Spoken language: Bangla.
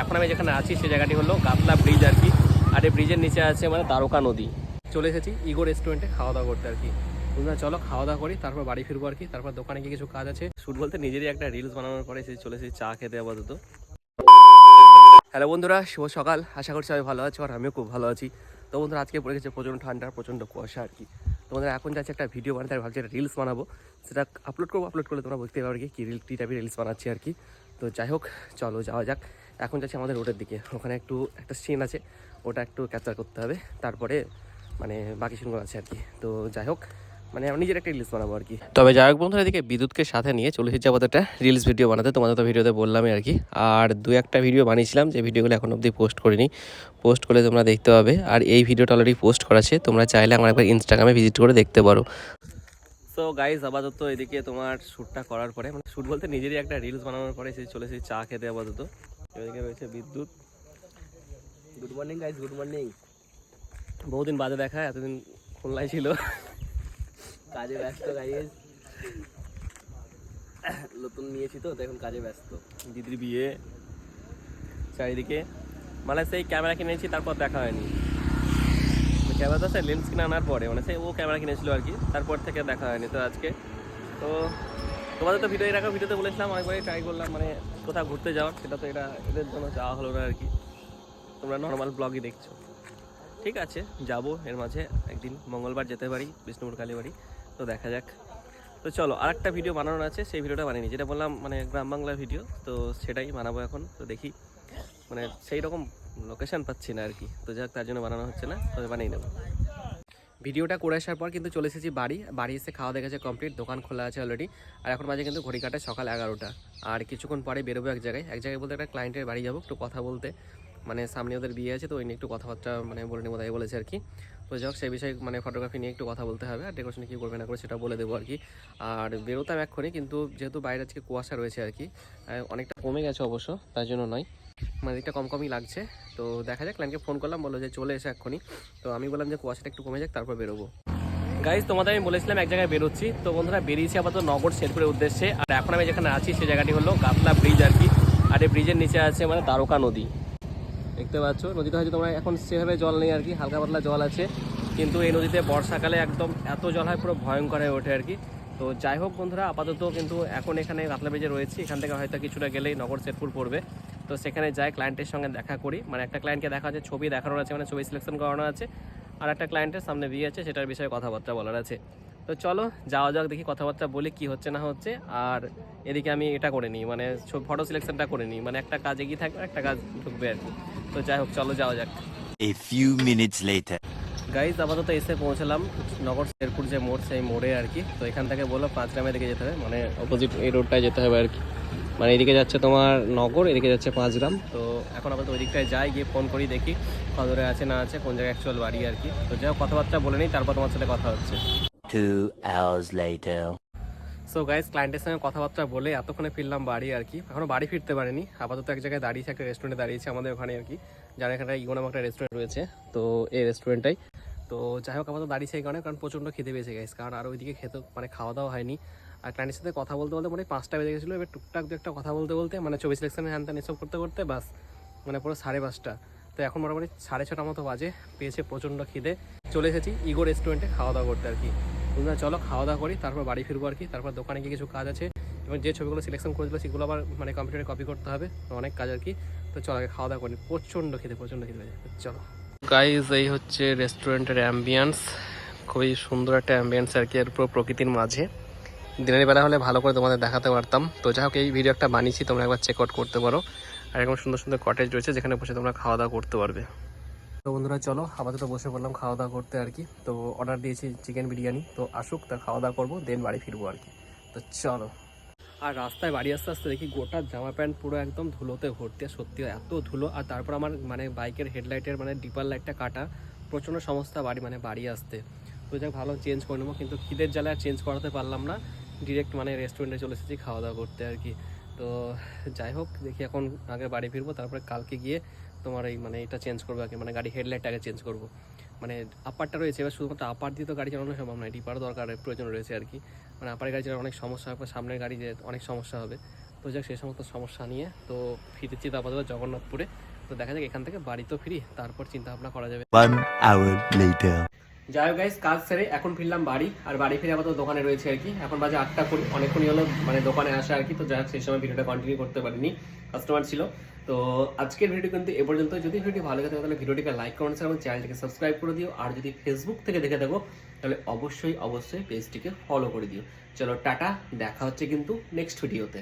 এখন আমি যেখানে আছি সেই জায়গাটি হলো গাতলা ব্রিজ আর কি। আর এই ব্রিজের নিচে আছে মানে দ্বারকা নদী। চলে এসেছি ইগো রেস্টুরেন্টে খাওয়া দাওয়া করতে আর কি। বন্ধুরা, চলো খাওয়া দাওয়া করি, তারপর বাড়ি ফিরবো আর কি, তারপর দোকানে গিয়ে কিছু কাজ আছে। শুট বলতে নিজেরই একটা রিলস বানানোর পরে সে চলে এসেছি, চা খেতে আপাতত। হ্যালো বন্ধুরা, শুভ সকাল। আশা করছি আমি ভালো আছো আর আমিও খুব ভালো আছি। তো বন্ধুরা, আজকে পড়ে গেছে প্রচণ্ড ঠান্ডা, প্রচণ্ড কুয়াশা আর কি। তোমাদের এখন যাচ্ছে একটা ভিডিও বানাতে, ভাবছি একটা রিলস বানাবো। সেটা আপলোড করব আপলোড করলে তোমরা বুঝতে পারবে কি রিল কী টাইপের রিলস বানাচ্ছি আর কি। তো যাই হোক, চলো যাওয়া যাক। এখন যাচ্ছে আমাদের রোডের দিকে। ওখানে একটু একটা সিন আছে ওটা একটু ক্যাপচার করতে হবে। তারপরে মানে বাকি সিনগুলো আছে আর কি। তো যাই হোক মানে আমি নিজের একটা রিলস বানাবো আর কি। তবে যাই হোক বন্ধুরা এদিকে বিদ্যুৎকে সাথে নিয়ে চলে এসেছি আপাতত একটা রিলস ভিডিও বানাতে। তোমাদের তো ভিডিওতে বললামই আর কি। আর দু একটা ভিডিও বানিয়েছিলাম যে ভিডিওগুলো এখন অবধি পোস্ট করিনি। পোস্ট করলে তোমরা দেখতে পাবে। আর এই ভিডিওটা অলরেডি পোস্ট করা আছে। তোমরা চাইলে আমার একবার ইনস্টাগ্রামে ভিজিট করে দেখতে পারো। সো গাইজ আপাতত এদিকে তোমার শ্যুটটা করার পরে মানে শ্যুট বলতে নিজেরই একটা রিলস বানানোর পরে এসে চলে এসেছি চা খেতে আপাতত। এদিকে রয়েছে বিদ্যুৎ। Good morning guys good morning বহুদিন বাদে দেখা এতদিন খুলনায় ছিল। কাজে ব্যস্ত গাইজ নতুন নিয়েছি তো এখন কাজে ব্যস্ত। দিদির বিয়ে চারিদিকে। মানে সেই ক্যামেরা কিনেছি তারপর দেখা হয়নি। ক্যামেরা তো লেন্স কিনে আনার পরে মানে সেই ও ক্যামেরা কিনেছিল আর কি তারপর থেকে দেখা হয়নি তো আজকে। তো তোমাদের তো ভিডিও আগে ভিডিওতে বলেছিলাম একবারই ট্রাই করলাম মানে কোথাও ঘুরতে যাওয়ার, সেটা তো এটা, এদের জন্য যাওয়া হলো না আর কি। তোমরা নর্মাল ব্লগই দেখছ। ঠিক আছে, যাব এর মাঝে, একদিন মঙ্গলবার যেতে পারি, বিষ্ণুপুর কালীবাড়ি, তো দেখা যাক। তো চলো, আরেকটা ভিডিও বানানোর আছে, সেই ভিডিওটা বানিয়ে যেটা বললাম মানে গ্রাম বাংলা ভিডিও তো সেটাই বানাবো এখন, তো দেখি। মানে সেই রকম লোকেশন পাচ্ছি না আর কি, তো যাক, তার জন্য বানানো হচ্ছে না, তবে বানিয়ে নেব। ভিডিওটা করে আসার পর কিন্তু চলে এসেছি বাড়ি। বাড়ি এসে খাওয়া দেখা গেছে কমপ্লিট দোকান খোলা আছে অলরেডি আর এখন বাজে কিন্তু ঘড়ি কাটে সকাল এগারোটা। আর কিছুক্ষণ পরে বেরোবো এক জায়গায়। এক জায়গায় বলতে একটা ক্লায়েন্টের বাড়ি যাব, একটু কথা বলতে। মানে সামনে ওদের বিয়ে আছে, তো ওই নিয়ে একটু কথাবার্তা মানে বলে নেব, তাই বলেছে আর কি। তো যাই হোক, সেই বিষয়ে মানে ফটোগ্রাফি নিয়ে একটু কথা বলতে হবে। আর ডেকোরেশন কী করবে না করে সেটা বলে দেবো আর কি। আর বেরোতাম এক্ষুনি, কিন্তু যেহেতু বাইরে আজকে কুয়াশা রয়েছে আর কি অনেকটা কমে গেছে অবশ্য, তার জন্য নয়। মানে দিকটা কম কমই লাগছে। তো দেখা যাক ক্লায়েন্টকে ফোন করলাম, বলল যে চলে এসে এক্ষুনি। তো আমি বললাম যে কুয়াশাটা একটু কমে যাক, তারপর বেরোবো। গাইজ তোমাদের আমি বলেছিলাম এক জায়গায় বেরোচ্ছি। তো বন্ধুরা, বেরিয়েছি আপাতত নগর শেরপুরের উদ্দেশ্যে। আর এখন আমি যেখানে আছি সেই জায়গাটি হলো গাতলা ব্রিজ আর কি। আর এই ব্রিজের নিচে আছে মানে দ্বারকা নদী। দেখতে পাচ্ছ, নদীতে হয়তো তোমরা এখন সেভাবে জল নেই আর কি, হালকা পাতলা জল আছে। কিন্তু এই নদীতে বর্ষাকালে একদম এত জল হয়, পুরো ভয়ঙ্কর হয়ে ওঠে আর কি। তো যাই হোক বন্ধুরা, আপাতত কিন্তু এখন এখানে গাতলা ব্রিজে রয়েছি। এখান থেকে হয়তো কিছুটা গেলেই নগর শেরপুর পড়বে। তো সেখানে যাই ক্লায়েন্টের সঙ্গে দেখা করি। মানে একটা ক্লায়েন্টকে দেখা আছে ছবি দেখানোর আছে মানে ছবি সিলেকশন করানো আছে। আর একটা ক্লায়েন্টের সামনে বিয়ে আছে সেটার বিষয়ে কথাবার্তা বলার আছে। তো চলো যাওয়া যাক দেখি কথাবার্তা বলি কি হচ্ছে না হচ্ছে। আর এদিকে আমি এটা করে নিই মানে ফটো সিলেকশনটা করে নিই। মানে একটা কাজ এগিয়ে থাকবে একটা কাজ ঢুকবে আর কি। তো যাই হোক চলো যাওয়া যাক। A few minutes later. Guys আপাতত এসে পৌঁছলাম। নগর শেরপুর যে মোড় সেই মোড়ে আর কি। তো এখান থেকে বলল পাঁচগ্রামের দিকে যেতে হবে মানে অপোজিট এই রোডটায় যেতে হবে আর কি। মানে এদিকে যাচ্ছে তোমার নগর এদিকে যাচ্ছে পাঁচগ্রাম। তো এখন আপাতত ওই দিকটায় যাই গিয়ে ফোন করি দেখি কত দূরে আছে না আছে কোন জায়গায় অ্যাকচুয়াল বাড়ি আর কি। তো যাই হোক কথাবার্তা বলে নিই তারপর তোমার সাথে কথা হচ্ছে. সো গাইজ ক্লায়েন্টের সঙ্গে কথাবার্তা বলে এতক্ষণে ফিরলাম বাড়ি আর কি। এখনও বাড়ি ফিরতে পারিনি আপাতত এক জায়গায় দাঁড়িয়েছে একটা রেস্টুরেন্টে দাঁড়িয়েছে আমাদের ওখানে আর কি যার এখানে ইগো নামক একটা রেস্টুরেন্ট রয়েছে। তো এই রেস্টুরেন্টটাই তো যাই হোক আপাতত দাঁড়িয়েছে এই কারণে কারণ প্রচণ্ড খেতে পেয়েছে গাইজ কারণ আর ওইদিকে খেতে মানে খাওয়া দাওয়া হয়নি। আর ক্লায়েন্টের সাথে কথা বলতে বলতে মানে পাঁচটা বেজে গেছিল। এবার টুকটাক দু একটা কথা বলতে বলতে মানে চব্বিশ সিলেকশনে হ্যান ত্যান এসব করতে করতে বাস মানে পুরো সাড়ে পাঁচটা। তো এখন মোটামুটি সাড়ে ছটার মতো বাজে, পেয়েছে প্রচণ্ড খিদে। চলে এসেছি ইগো রেস্টুরেন্টে খাওয়া দাওয়া করতে আর কি। তোমরা চলো খাওয়া দাওয়া করি, তারপর বাড়ি ফিরবো আর কি। তারপর দোকানে গিয়ে কিছু কাজ আছে। এবং যে ছবিগুলো সিলেকশন করেছিল, সেগুলো আবার মানে কম্পিউটারে কপি করতে হবে। অনেক কাজ আর কি। তো চলো আগে খাওয়া দাওয়া করি। প্রচণ্ড খেতে প্রচণ্ড পেয়েছে চলো। গাইজ এই হচ্ছে রেস্টুরেন্টের অ্যাম্বিয়েন্স খুবই সুন্দর একটা অ্যাম্বিয়েন্স আর কি এর পুরো প্রকৃতির মাঝে। দিনের বেলা হলে ভালো করে তোমাদের দেখাতে পারতাম। তো যাই হোক, এই ভিডিও একটা বানিয়েছি, তোমরা একবার চেক আউট করতে পারো। আর এরকম সুন্দর সুন্দর কটেজ রয়েছে, যেখানে বসে তোমরা খাওয়া দাওয়া করতে পারবে। তো বন্ধুরা, চলো, আপাতত বসে পড়লাম খাওয়া দাওয়া করতে আর কি। তো অর্ডার দিয়েছি চিকেন বিরিয়ানি। তো আসুক, তা খাওয়া দাওয়া করব দেন বাড়ি ফিরবো আর কি। তো চলো। আর রাস্তায় বাড়ি আসতে আসতে দেখি গোটা জামা প্যান্ট পুরো একদম ধুলোতে ভর্তি। সত্যি এত ধুলো। আর তারপর আমার মানে বাইকের হেডলাইটের মানে ডিপার লাইটটা কাটা। প্রচণ্ড সমস্যা বাড়ি মানে বাড়ি আসতে। তো যাক ভালো চেঞ্জ করে নেব। কিন্তু খিদের জ্বালে আর চেঞ্জ করাতে পারলাম না। ডিরেক্ট মানে রেস্টুরেন্টে চলে এসেছি খাওয়া দাওয়া করতে আর কি। তো যাই হোক, দেখি এখন আগে বাড়ি ফিরবো, তারপরে কালকে গিয়ে তোমার এই মানে এটা চেঞ্জ করব আগে মানে গাড়ি হেডলাইট আগে চেঞ্জ করব। মানে আপারটা রয়েছে, এবার শুধুমাত্র আপার দিয়ে তো গাড়ি চালানো সম্ভব নয় ডিপার দরকার প্রয়োজন রয়েছে আর কি। মানে আপার গাড়ি চালানো অনেক সমস্যা হবে, সামনের গাড়ি যে অনেক সমস্যা হবে। তো যাক সেই সমস্ত সমস্যা নিয়ে তো ফিরেছি আপাতত জগন্নাথপুরে। তো দেখা যাক, এখান থেকে বাড়ি তো ফিরি, তারপর চিন্তা ভাবনা করা যাবে. যাই হোক গাইস কাজ সেরে এখন ফিরলাম বাড়ি, আর বাড়ি ফিরে আপাতত দোকানে রয়েছে আর কি। এখন বাজে আটটা কুড়ি, অনেকক্ষণই হলো মানে দোকানে আসা আর কি, তো যাই হোক, সেই সময় ভিডিওটা কন্টিনিউ করতে পারিনি কাস্টমার ছিল। তো আজকের ভিডিও কিন্তু এ পর্যন্ত যদি ভিডিও ভালো লাগে তাহলে ভিডিওটিকে লাইক করুন এবং চ্যানেলটিকে সাবস্ক্রাইব করে দিও। আর যদি ফেসবুক থেকে দেখে থাকো, তাহলে অবশ্যই অবশ্যই পেজটিকে ফলো করে দিও। চলো, টাটা, দেখা হচ্ছে কিন্তু নেক্সট ভিডিওতে